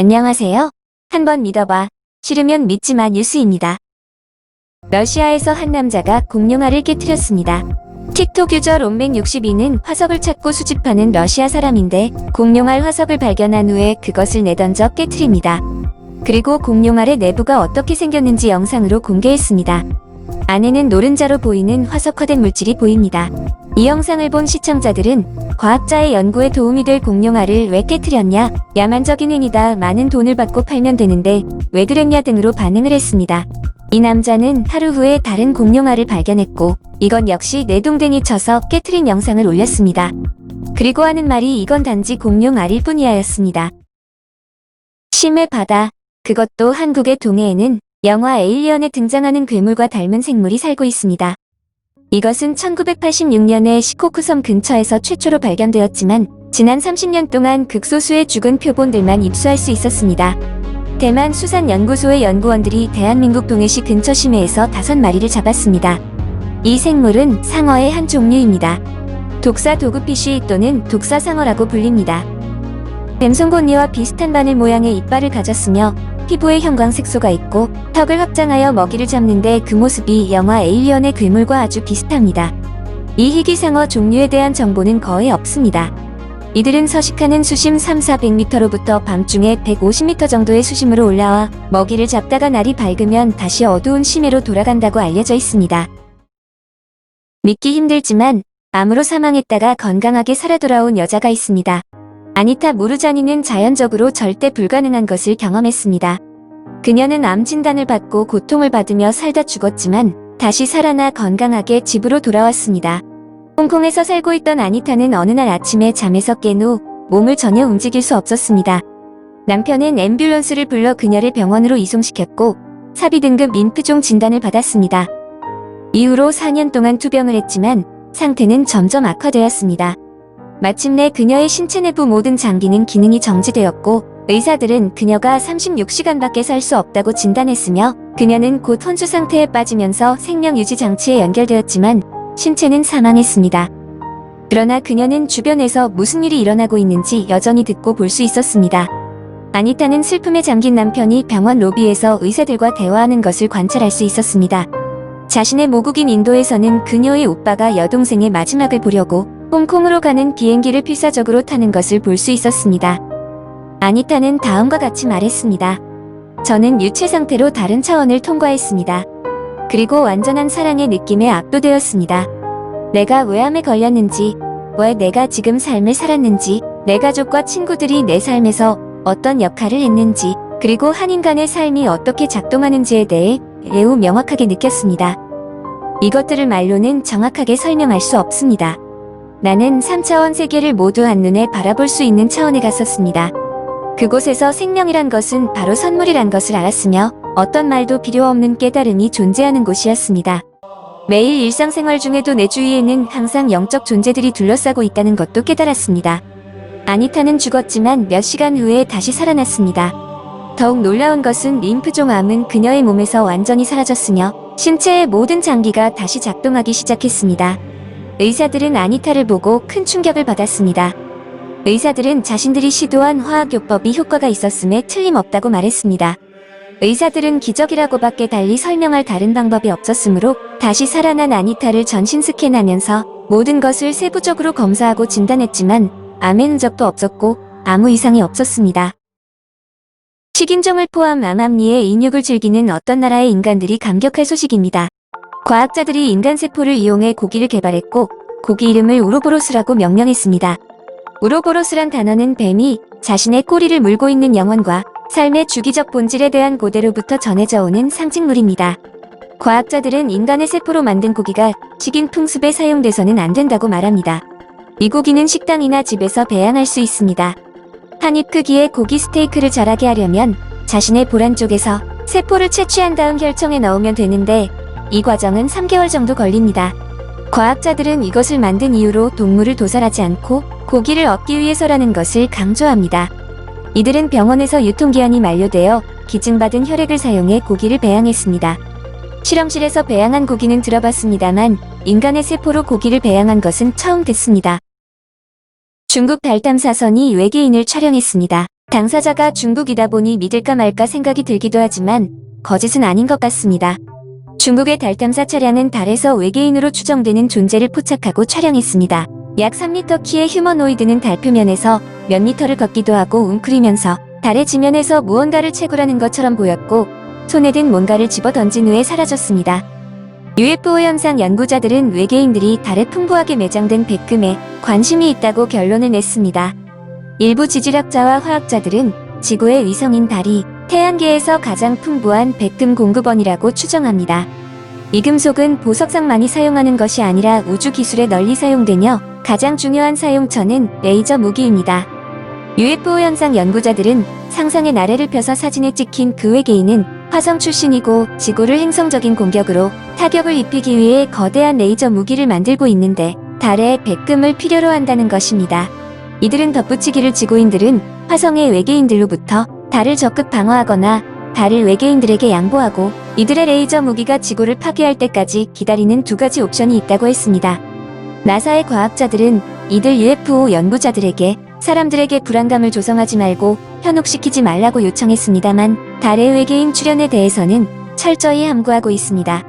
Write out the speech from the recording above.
안녕하세요. 한번 믿어봐. 싫으면 믿지 마 뉴스입니다. 러시아에서 한 남자가 공룡알을 깨뜨렸습니다. 틱톡 유저 롬백62는 화석을 찾고 수집하는 러시아 사람인데 공룡알 화석을 발견한 후에 그것을 내던져 깨뜨립니다. 그리고 공룡알의 내부가 어떻게 생겼는지 영상으로 공개했습니다. 안에는 노른자로 보이는 화석화된 물질이 보입니다. 이 영상을 본 시청자들은 과학자의 연구에 도움이 될 공룡알을 왜 깨뜨렸냐, 야만적인 행위다, 많은 돈을 받고 팔면 되는데 왜 그랬냐 등으로 반응을 했습니다. 이 남자는 하루 후에 다른 공룡알을 발견했고 이건 역시 내동댕이 쳐서 깨트린 영상을 올렸습니다. 그리고 하는 말이 이건 단지 공룡알일 뿐이야였습니다. 심해 바다, 그것도 한국의 동해에는 영화 에일리언에 등장하는 괴물과 닮은 생물이 살고 있습니다. 이것은 1986년에 시코쿠 섬 근처에서 최초로 발견되었지만 지난 30년 동안 극소수의 죽은 표본들만 입수할 수 있었습니다. 대만 수산연구소의 연구원들이 대한민국 동해시 근처 심해에서 다섯 마리를 잡았습니다. 이 생물은 상어의 한 종류입니다. 독사 도구피쉬 또는 독사 상어라고 불립니다. 뱀송곳니와 비슷한 바늘 모양의 이빨을 가졌으며 피부에 형광색소가 있고 턱을 확장하여 먹이를 잡는데 그 모습이 영화 에일리언의 괴물과 아주 비슷합니다. 이 희귀상어 종류에 대한 정보는 거의 없습니다. 이들은 서식하는 수심 3-400m로부터 밤중에 150m 정도의 수심으로 올라와 먹이를 잡다가 날이 밝으면 다시 어두운 심해로 돌아간다고 알려져 있습니다. 믿기 힘들지만 암으로 사망했다가 건강하게 살아 돌아온 여자가 있습니다. 아니타 무르자니는 자연적으로 절대 불가능한 것을 경험했습니다. 그녀는 암 진단을 받고 고통을 받으며 살다 죽었지만 다시 살아나 건강하게 집으로 돌아왔습니다. 홍콩에서 살고 있던 아니타는 어느 날 아침에 잠에서 깬 후 몸을 전혀 움직일 수 없었습니다. 남편은 앰뷸런스를 불러 그녀를 병원으로 이송시켰고 사비 등급 림프종 진단을 받았습니다. 이후로 4년 동안 투병을 했지만 상태는 점점 악화되었습니다. 마침내 그녀의 신체 내부 모든 장기는 기능이 정지되었고 의사들은 그녀가 36시간밖에 살 수 없다고 진단했으며 그녀는 곧 혼수 상태에 빠지면서 생명 유지 장치에 연결되었지만 신체는 사망했습니다. 그러나 그녀는 주변에서 무슨 일이 일어나고 있는지 여전히 듣고 볼 수 있었습니다. 아니타는 슬픔에 잠긴 남편이 병원 로비에서 의사들과 대화하는 것을 관찰할 수 있었습니다. 자신의 모국인 인도에서는 그녀의 오빠가 여동생의 마지막을 보려고 홍콩으로 가는 비행기를 필사적으로 타는 것을 볼 수 있었습니다. 아니타는 다음과 같이 말했습니다. 저는 유체 상태로 다른 차원을 통과했습니다. 그리고 완전한 사랑의 느낌에 압도되었습니다. 내가 왜 암에 걸렸는지, 왜 내가 지금 삶을 살았는지, 내 가족과 친구들이 내 삶에서 어떤 역할을 했는지, 그리고 한 인간의 삶이 어떻게 작동하는지에 대해 매우 명확하게 느꼈습니다. 이것들을 말로는 정확하게 설명할 수 없습니다. 나는 3차원 세계를 모두 한눈에 바라볼 수 있는 차원에 갔었습니다. 그곳에서 생명이란 것은 바로 선물이란 것을 알았으며 어떤 말도 필요 없는 깨달음이 존재하는 곳이었습니다. 매일 일상생활 중에도 내 주위에는 항상 영적 존재들이 둘러싸고 있다는 것도 깨달았습니다. 아니타는 죽었지만 몇 시간 후에 다시 살아났습니다. 더욱 놀라운 것은 림프종 암은 그녀의 몸에서 완전히 사라졌으며 신체의 모든 장기가 다시 작동하기 시작했습니다. 의사들은 아니타를 보고 큰 충격을 받았습니다. 의사들은 자신들이 시도한 화학요법이 효과가 있었음에 틀림없다고 말했습니다. 의사들은 기적이라고밖에 달리 설명할 다른 방법이 없었으므로 다시 살아난 아니타를 전신 스캔하면서 모든 것을 세부적으로 검사하고 진단했지만 암의 흔적도 없었고 아무 이상이 없었습니다. 식인종을 포함 암암리의 인육을 즐기는 어떤 나라의 인간들이 감격할 소식입니다. 과학자들이 인간세포를 이용해 고기를 개발했고 고기 이름을 우로보로스라고 명명했습니다. 우로보로스란 단어는 뱀이 자신의 꼬리를 물고 있는 영혼과 삶의 주기적 본질에 대한 고대로부터 전해져 오는 상징물입니다. 과학자들은 인간의 세포로 만든 고기가 식인 풍습에 사용돼서는 안 된다고 말합니다. 이 고기는 식당이나 집에서 배양할 수 있습니다. 한입 크기의 고기 스테이크를 자라게 하려면 자신의 보란 쪽에서 세포를 채취한 다음 혈청에 넣으면 되는데 이 과정은 3개월 정도 걸립니다. 과학자들은 이것을 만든 이유로 동물을 도살하지 않고 고기를 얻기 위해서라는 것을 강조합니다. 이들은 병원에서 유통기한이 만료되어 기증받은 혈액을 사용해 고기를 배양했습니다. 실험실에서 배양한 고기는 들어봤습니다만 인간의 세포로 고기를 배양한 것은 처음 듣습니다. 중국 달 탐사선이 외계인을 촬영했습니다. 당사자가 중국이다 보니 믿을까 말까 생각이 들기도 하지만 거짓은 아닌 것 같습니다. 중국의 달 탐사 차량은 달에서 외계인으로 추정되는 존재를 포착하고 촬영했습니다. 약 3m 키의 휴머노이드는 달 표면에서 몇 미터를 걷기도 하고 웅크리면서 달의 지면에서 무언가를 채굴하는 것처럼 보였고 손에 든 뭔가를 집어 던진 후에 사라졌습니다. UFO 현상 연구자들은 외계인들이 달에 풍부하게 매장된 백금에 관심이 있다고 결론을 냈습니다. 일부 지질학자와 화학자들은 지구의 위성인 달이 태양계에서 가장 풍부한 백금 공급원이라고 추정합니다. 이 금속은 보석상 많이 사용하는 것이 아니라 우주 기술에 널리 사용되며 가장 중요한 사용처는 레이저 무기입니다. UFO 현상 연구자들은 상상의 나래를 펴서 사진에 찍힌 그 외계인은 화성 출신이고 지구를 행성적인 공격으로 타격을 입히기 위해 거대한 레이저 무기를 만들고 있는데 달에 백금을 필요로 한다는 것입니다. 이들은 덧붙이기를 지구인들은 화성의 외계인들로부터 달을 적극 방어하거나 달을 외계인들에게 양보하고 이들의 레이저 무기가 지구를 파괴할 때까지 기다리는 두 가지 옵션이 있다고 했습니다. 나사의 과학자들은 이들 UFO 연구자들에게 사람들에게 불안감을 조성하지 말고 현혹시키지 말라고 요청했습니다만 달의 외계인 출현에 대해서는 철저히 함구하고 있습니다.